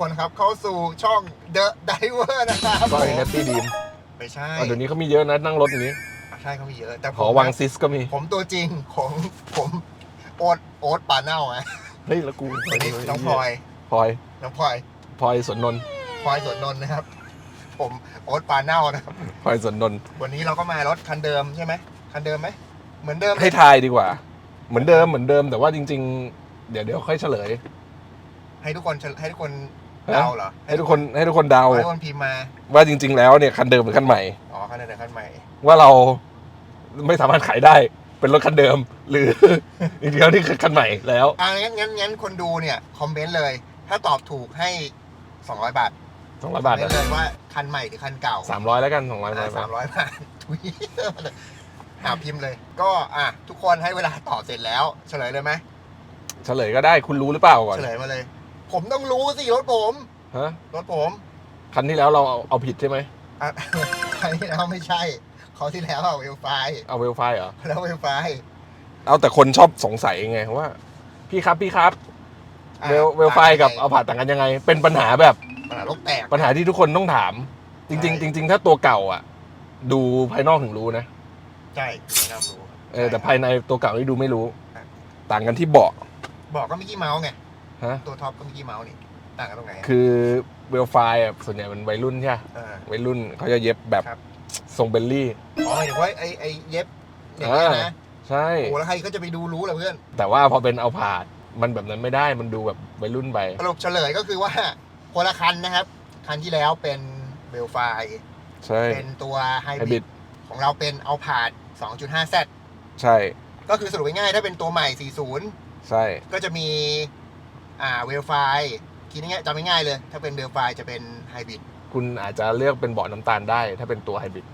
ทุกคนครับ เข้าสู่ช่อง The Diver นะครับก็ไอ้แนตตี้ดีมไม่ใช่เดี๋ยวนี้เขามีเยอะนะนั่งรถอย่างนี้ ใช่เขามีเยอะแต่ผหอมวังซิสก็มี ผมตัวจริงของผมโอ๊ตโอ๊ตปาเน่าไงเฮ้ยแล้วกูวันนี้น้องพลอยพลอยน้องพลอยพลอยสวนนนท์พลอยสวนนนท์นะครับ ผมโอ๊ตปาเน่านะครับพลอยสวนนนท์วันนี้เราก็มารถคันเดิมใช่ไหมคันเดิมไหมเหมือนเดิมให้ทายดีกว่า เหมือนเดิมเหมือนเดิมแต่ว่าจริง ๆ เดี๋ยวเดี๋ยวค่อยเฉลย ให้ทุกคนให้ทุกคนฮะ เดาเหรอให้ทุกคนให้ทุกคนเดาให้ทุกคนพิมพ์มาว่าจริง ๆ แล้วเนี่ยคันเดิมหรือคันใหม่อ๋อคันเดิมคันใหม่ ว่าเราไม่สามารถขายได้เป็นรถคันเดิม หรือจริงๆแล้วนี่คือคันใหม่แล้วอ่างั้นงั้นงั้นคนดูเนี่ยคอมเมนต์เลย ถ้าตอบถูกให้200บาทสองร้อยบาทคอมเมนต์เลยว่าคันใหม่หรือคันเก่าสามร้อยแล้วกันสองร้อยสามร้อยบาททุยหาพิมพ์เลย ก็อะทุกคนให้เวลาตอบเสร็จแล้ว เฉลยเลยไหมเฉลยก็ได้คุณรู้หรือเปล่าก่อนเฉลยมาเลย ผมต้องรู้สิรถผมฮะรถผมคันที่แล้วเราเอาเอาผิดใช่ไหมอะครั้งที่แล้วไม่ใช่เขาวที่แล้วเอาเวลไฟเอาเวลไฟเหรอแล้วเวลไฟเอาแต่คนชอบสงสัยไงว่า พี่ครับพี่ครับอะเวลเวลไฟกับเอาผ่าต่างกันยังไง เป็นปัญหาแบบ ปัญหาโลกแตก ปัญหาที่ทุกคนต้องถาม จริง ใช่ ๆ จริง ๆ ถ้าตัวเก่าอะ ดูภายนอกถึงรู้นะใช่ไม่น่ารู้เออแต่ใช่ภายในตัวเก่านี่ดูไม่รู้ครับต่างกันที่เบาะบอกก็มิกกี้เมาส์ไง ฮะ ตัวท็อปก็มิกกี้เมาส์นี่ต่างกันตรงไหนคือเวลไฟอะส่วนใหญ่มันวัยรุ่นใช่ปะเออ วัยรุ่นเขาจะเย็บแบบครับ ทรงเบลลี่ อ๋อหมายถึงว่าไอ้ไอ้เย็บอย่างนี้ยอ่านะใช่ โอ้แล้วใครก็จะไปดูรู้ล่ะเพื่อนแต่ว่าพอเป็นเอาผาดมันแบบนั้นไม่ได้มันดูแบบวัยรุ่นไป สรุปเฉลยก็คือว่าคนละคันนะครับ คันที่แล้วเป็นเบลไฟใช่เป็นตัวไฮไฮบบริริดดของเราเป็นเอาผาด 2.5Z ใช่ก็คือสรุปง่ายๆถ้าเป็นตัวใหม่ 40 ใช่ ก็จะมี อ่าเวลไฟคิดง่ายๆจำง่ายๆเลย ถ้าเป็นเวลไฟจะเป็นไฮบริดคุณอาจจะเลือกเป็นเบาะน้ำตาลได้ ถ้าเป็นตัวไฮบริด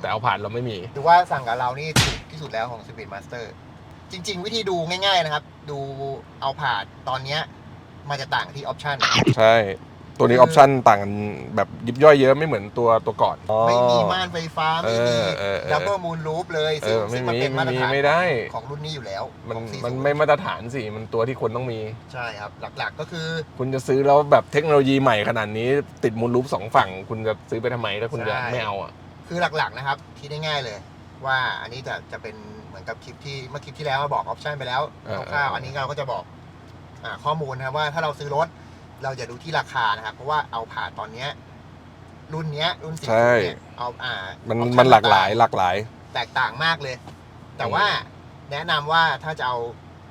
แต่เอาผาดเราไม่มีดูว่าสั่งกับเรานี่ถูกที่สุดแล้วของ Speed Master จริง ๆ วิธีดูง่าย ๆ นะครับ ดูเอาผาดตอนเนี้ยมันจะต่างที่ออปชัน ใช่ ตัวนี้ออปชั่นต่างกันแบบยิบย่อยเยอะไม่เหมือนตัวตัวก่อน ไม่มีม่านไฟฟ้า ไม่มีเออเออเออดับเบิลมูนลูปเลยเอซึ่งอไม่ซึ่งมันมีเป็นมาตรไม่มีฐานไม่ได้ ของรุ่นนี้อยู่แล้วมันของ40มันไม่มาตรฐานสิ มันตัวที่คนต้องมี ใช่ครับ หลักๆก็คือคุณจะซื้อแล้วแบบเทคโนโลยีใหม่ขนาดนี้ ติดมูลรูปสองฝั่ง คุณจะซื้อไปทำไมถ้าคุณจะใช่ไม่เอาอะ คือหลักๆนะครับคิดง่ายๆเลย ว่าอันนี้จะจะเป็นเหมือนกับคลิปที่เมื่อคลิปที่แล้วเราบอกออปชันไปแล้วเออคร่าวเออๆอันนี้เราก็จะบอกอ่าข้อมูลนะครับว่าถ้าเราซื้อรถ เราจะดูที่ราคานะครับเพราะว่าเอาผ่านตอนเนี้ยรุ่นเนี้ยรุ่นสี่ใช่ เนี่ยเอาอ่ามัน option มันหลากหลายหลากหลาย แตกต่างมากเลย แต่ว่าแนะนำว่าถ้าจะเอา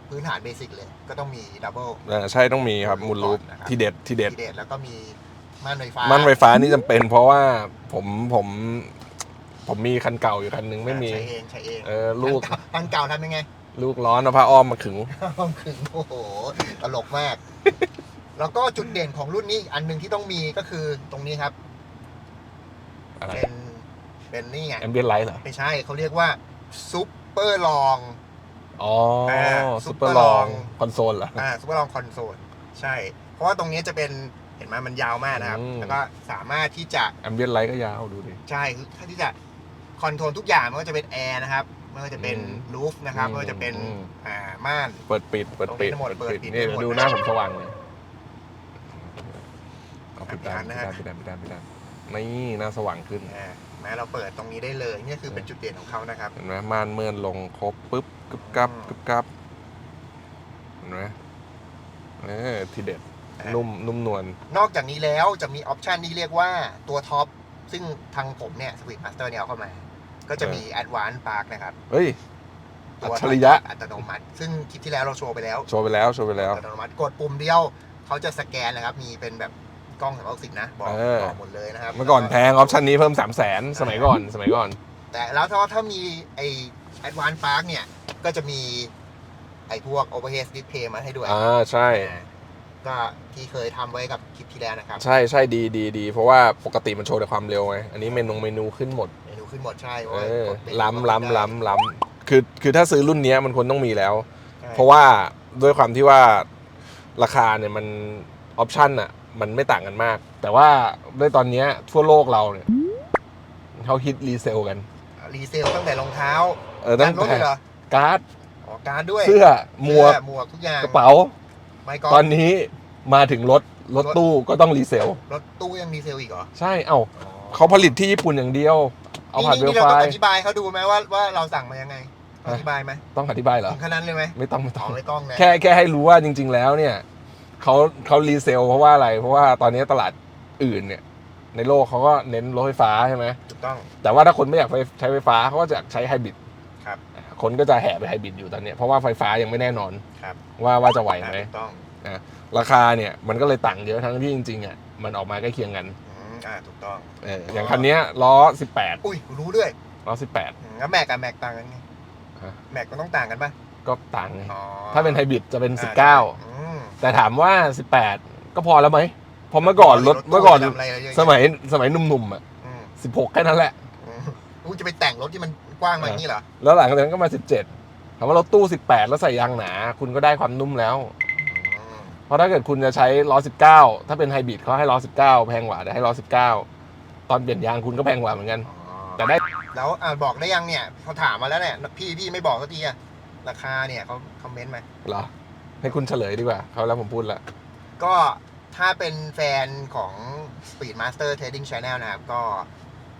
พื้นฐานเบสิกเลย ก็ต้องมีดับเบิล เออใช่ต้องมีครับมูมูลลรูรูปปนะครับ ที่เด็ดที่เด็ด ทีเด็ดแล้วก็มีม่านไฟฟ้ามันไฟฟ้านี่จำเป็น เพราะว่าผมผมผมมีคันเก่าอยู่คันนึงไม่มี ใช้เองใช้เองเออลูกคันเก่าทำยังไงลูกร้อนเอาผ้าอ้อมมาขึงต้องขึงโอ้โห ตลกมาก แล้วก็จุดเด่นของรุ่นนี้อีกอันหนึ่งที่ต้องมีก็คือตรงนี้ครับ อะไรเป็นเป็นนี่ไงแอมเบียนไลท์เหรอ ไม่ใช่เขาเรียกว่าซุปเปอร์ลอง อ๋ออ่าซุปเปอร์ Super ลอง Long คอนโซลเหรอ อ่าซุปเปอร์ลองคอนโซลใช่ เพราะว่าตรงนี้จะเป็นเห็นไหมมันยาวมากนะครับ อืม แล้วก็สามารถที่จะ แอมเบียนไลท์ก็ยาวดูดิ ใช่คือถ้าที่จะคอนโทรลทุกอย่างไม่ว่าจะเป็นแอร์นะครับไม่ว่าจะเป็นอืมรูฟนะครับอืมไม่ว่าจะเป็นอืม อ่าม่าน เปิดปิดเปิดปิดตรงนี้ทั้งหมดเปิดปิดนี่ทั้งหมด ดูหน้าผมสว่างเลย เอาปิดปิดตามนะปิดฮะตามปิดตามปิดตามปิดตามนี่หน้าสว่างขึ้นอ่าแม้เราเปิดตรงนี้ได้เลยนี่คือเป็นจุดเด่นของเขานะครับเห็นไหมม่านเมื่อนลงครบปุ๊บกึบกับอืมกึบกับเห็นไหมเออทีเด็ดอ่านุ่มนุ่มนวลนอกจากนี้แล้วจะมีออปชันที่เรียกว่าตัวท็อป ซึ่งทางผมเนี่ย Speed Master เนี่ยเอาเข้ามา ก็จะมี Advanced Park นะครับ เฮ้ยตัวอัจฉริยะอัตโนมัติ ซึ่งคลิปที่แล้วเราโชว์ไปแล้ว โชว์ไปแล้ว โชว์ไปแล้ว อัตโนมัติ กดปุ่มเดียว เขาจะสแกนนะครับ มีเป็นแบบ กล้องสามร้อยสิบนะบอกเออ บอกหมดเลยนะครับเมื่อก่อนแพงออปชันนี้เพิ่มสามแสนสมัยก่อนสมัยก่อน แต่แล้วถ้าถ้ามีไอ Advanced Park เนี่ย ก็จะมีไอพวก Overhead Display มาให้ด้วยอ่าใช่ อ่าก็ที่เคยทำไว้กับคลิปที่แล้วนะครับ ใช่ใช่ดีดีดีเพราะว่าปกติมันโชว์แต่ความเร็วไงอันนี้เมนูเมนูขึ้นหมดเมนูขึ้นหมดใช่เพเอราะว่าอกดเมนูล้ำได้ล้ำล้ำล้ำคือคือถ้าซื้อรุ่นเนี้ยมันควรต้องมีแล้ว ใช่เพราะว่าด้วยความที่ว่าราคาเนี่ยมันออปชันอะ มันไม่ต่างกันมาก แต่ว่าด้วยตอนเนี้ยทั่วโลกเราเนี่ยเขาฮิตรีเซลกัน รีเซลตั้งแต่รองเท้าเออตั้งรถแต่เลยเหรอการ์ดอ๋อการดด้วยเสื้อหมวกเสื้อหมวกทุกอย่างกระเป๋าไม้กอตอล์นฟนี้มาถึงรถรถตู้ก็ต้องรีเซล รถตู้ยังดีเซลอีกเหรอ ใช่ เอ้าเขาผลิตที่ญี่ปุ่นอย่างเดียว เอาผ่านนี่เวลนี่เราไฟต้องอธิบายเขาดูไหมว่าว่าเราสั่งมายังไงฮะอธิบายไหม ต้องอธิบายเหรอถึงขนาดนั้นเลยไหม ไม่ต้องไม่ต้อ๋อองไม่ต้องนะแค่แค่ให้รู้ว่าจริง ๆ แล้วเนี่ย เขาเขารีเซลเพราะว่าอะไร เพราะว่าตอนนี้ตลาดอื่นเนี่ย ในโลกเขาก็เน้นรถไฟฟ้าใช่ไหมถูกต้อง แต่ว่าถ้าคนไม่อยากไปใช้ไฟฟ้าเขาก็จะใช้ไฮบริดครับ คนก็จะแห่ไปไฮบริดอยู่ตอนเนี้ยเพราะว่าไฟฟ้ายังไม่แน่นอนครับว่าว่าจะไหวไหมถูกต้องราคาเนี่ยมันก็เลยต่างเยอะทั้งที่จริงๆอะมันออกมาใกล้เคียงกันอืมอ่าถูกต้องเอออย่างคันเนี้ยล้อ 18 อุ้ยรู้ด้วยล้ออืมแล้วแม็กกับแม็กต่างกันไงฮะแม็กมันต้องต่างกันปะ18ก็ต่างไงอ๋อถ้าเป็นไฮบริดจะเป็นอ่อืม19 แต่ถามว่า 18 ก็พอแล้วไหมเพราะเมื่อก่อนรถเมื่อก่อนทำอะไรเยอะแยะสมัยสมัยหนุ่มๆอะอืม16 แค่นั้นแหละ อืมอู้จะไปแต่งรถที่มันกว้างมาอย่างนี้เหรอแล้วหลังจากนั้นก็มา 17ถามว่ารถตู้ 18 แล้วใส่ยางหนา คุณก็ได้ความนุ่มแล้ว อืมเพราะถ้าเกิดคุณจะใช้ล้อ19 ถ้าเป็นไฮบริดเขาให้ล้อ19 แพงกว่าแต่ให้ล้อ19 ตอนเปลี่ยนยางคุณก็แพงกว่าเหมือนกัน อ๋อแต่ได้แล้วอ่าบอกได้ยังเนี่ยเขาถามมาแล้วเนี่ยพี่พี่ไม่บอกสักทีอะราคาเนี่ยเขาคอมเมนต์มาเหรอ ให้คุณเฉลยดีกว่าเขาแล้วผมพูดละ ก็ถ้าเป็นแฟนของ Speed Master Trading Channel นะครับ ก็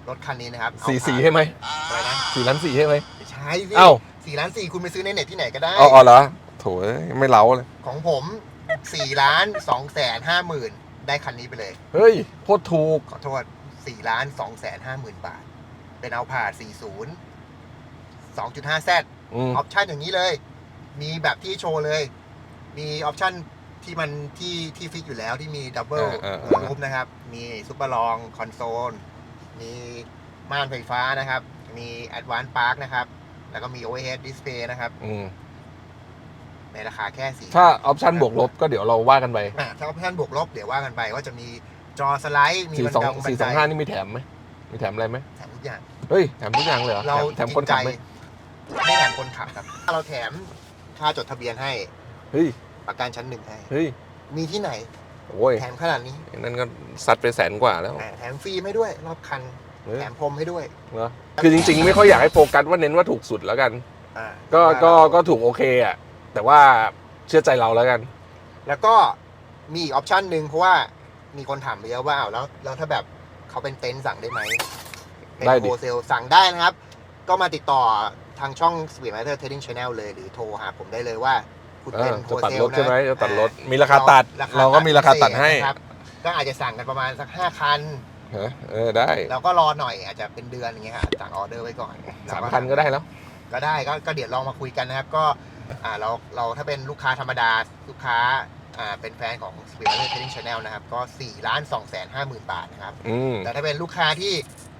รถคันนี้นะครับเอาสี่สี่ผ่านใช่ไหมอะไรนะสี่ล้านสี่ใช่ไหม ไม่ใช่สิเอ้า สี่ล้านสี่คุณไปซื้อในเน็ตที่ไหนก็ได้ อ๋อเหรอโถเอ้ยไม่เล้าเลย ของผมสี่ล้านสองแสนห้าหมื่นได้คันนี้ไปเลย เฮ้ยโคตรถูก ขอโทษสี่ล้านสองแสนห้าหมื่นบาท เป็นเอาผ่าสี่ศูนย์สองจุดห้าแซดอืมออปชันอย่างนี้เลย มีแบบที่โชว์เลย มีออปชันที่มันที่ที่ฟิกอยู่แล้วที่มีดับเบิลรูปนะครับ มีซุปเปอร์ลองคอนโซล มีม่านไฟฟ้านะครับ มี Advanced Park นะครับ แล้วก็มี Overhead Display นะครับ อืมในราคาแค่สี่ถ้าออปชันบวกลบก็เดี๋ยวเราว่ากันไปอะถ้าออปชันบวกลบเดี๋ยวว่ากันไปว่าจะมีจอสไลด์ มีสี่บันสองไดบันสี่ไดสองห้านี่มีแถมไหมมีแถมอะไรไหมแถมทุกอย่าง เฮ้ยแถมทุกอย่างเลยเหรอเราแถมแถมคนขับไหมจริงใจไม่แถมคนขับครับ เราแถมค่าจดทะเบียนให้ เฮ้ยประกันชั้นหนึ่งให้ เฮ้ยมีที่ไหนโอ้ยแถมขนาดนี้นั่นก็ซัดไปแสนกว่าแล้วอะแถมฟรีให้ด้วย รอบคันเฮ้ยแถมพรมให้ด้วยเหรอคือจริง ๆ ไม่ค่อยอยากให้โฟกัสว่าเน้นว่าถูกสุดแล้วกันอ่าก็ก็ว่าเราก็ถูกโอเคอะแต่ว่าเชื่อใจเราแล้วกัน แล้วก็มีอีกออปชันหนึ่งเพราะว่ามีคนถามมาเยอะว่าอ้าวแล้วแล้วถ้าแบบเขาเป็นเต็นท์สั่งได้ไหมเป็นได้ดิโฮเซลสั่งได้นะครับ ก็มาติดต่อทางช่อง Speed Master Trading Channel เลย หรือโทรหาผมได้เลยว่า คุณเอเป็นอโฮจะตัดเซรลถนะใช่ไหมจะตัดรถอ่มีราคาตัด เราก็มีราคาตัดให้พิเศษนะครับก็อาจจะสั่งกันประมาณสักห้าคันฮะเออได้แล้วก็รอหน่อยอาจจะเป็นเดือนอย่างเงี้ยครับสั่งออเดอร์ไว้ก่อนสามแล้วพันก็ได้แล้ว ก็ได้ก็ก็เดี๋ยวลองมาคุยกันนะครับ ก็อ่าเราเราถ้าเป็นลูกค้าธรรมดาลูกค้าอ่าเป็นแฟนของ Speed Master Trading Channel นะครับก็4ล้าน2แสน5หมื่นบาทนะครับอืมแต่ถ้าเป็นลูกค้าที่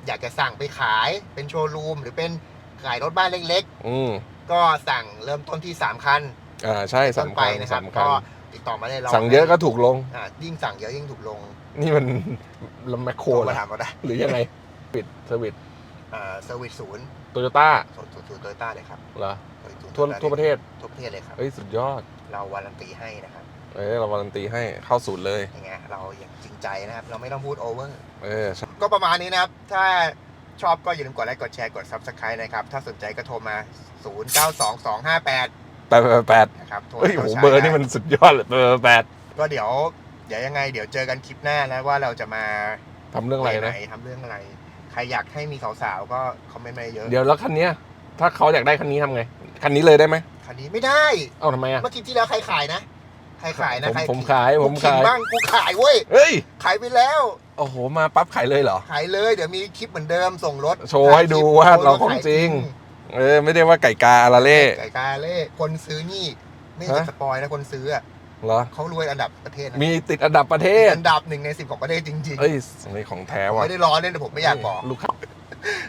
อยากจะสั่งไปขายเป็นโชว์รูมหรือเป็นขายรถบ้านเล็กอืมๆก็สั่งเริ่มต้นที่ 3 คัน อ่าใช่ต้นสำไปคัญนะครับสำคัญก็ติดต่อมาได้เราสั่งเยอะก็ถูกลงอ่ายิ่งสั่งเยอะยิ่งถูกลง นี่มันลำแมคโครโทรเหรมาอถามเราได้หรือยังไงปิดเซอร์วิสอ่าเซอร์วิสศูนย์โตโยต้าศูนย์ศูนย์ศูนย์โตโยต้าเลยครับเหรอศูนย์ศูนย์ทั่วทั่วประเทศทั่วประเทศเลยครับเอ้ยสุดยอด เราวารันตีให้นะครับเอ้ยเราวารันตีให้เข้าศูนย์เลยยังไงเราอย่างจริงใจนะครับ เราไม่ต้องพูดโอเวอร์เออใช่ก็ประมาณนี้นะครับ ถ้าชอบก็อย่าลืมกดไลค์กดแชร์กด Subscribe นะครับ ถ้าสนใจก็โทรมา 092258แปดแปดแปดแปดนะครับโทรเฮ้ยโหโทรใช้เบอร์นี่ได้มันสุดยอดเลยเบอร์แปดก็เดี๋ยวเดี๋ยวยังไง เดี๋ยวเจอกันคลิปหน้านะว่าเราจะมาทำเรื่องอะไรปหนะทำเรื่องอะไร ใครอยากให้มีสาวๆก็คอมเมนต์มาเยอะเดี๋ยวแล้วคันเนี้ยถ้าเขาอยากได้คันนี้ทำไง คันนี้เลยได้ไหมคันนี้ไม่ได้เอ้าทำไมอะเมื่อคลิปที่แล้วใครขายนะใครขายนะผมใครผมขายผมกูขิงขายบ้างกูขายเว้ยเฮ้ยขายไปแล้วโอ้โหมาปั๊บขายเลยเหรอขายเลยเดี๋ยวมีคลิปเหมือนเดิมส่งรถโชว์ให้ดูว่าเราของจริง เออไม่ได้ว่าไก่กาอาราเล่ไก่กาเล่คนซื้อนี่ไม่จะฮะสปอยนะคนซื้ออะเหรอเขารวยอันดับประเทศนะมีติดอันดับประเทศ อันดับหนึ่งในสิบของประเทศจริงเอ้ยนี่ของแท้ๆว่ะไม่ได้ล้อเล่นแต่ผมไม่อยากบอกลูกค้า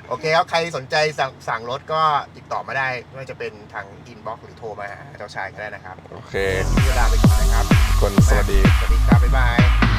โอเคครับ ใครสนใจสั่งสั่งรถก็ติดต่อมาได้ไม่ว่าจะเป็นทางอินบ็อกหรือโทรมาหาเจ้าชายก็ได้นะครับ โอเคมีเวลาไปก่อนนะครับคนสวัสดี สวัสดีครับ บ๊ายบาย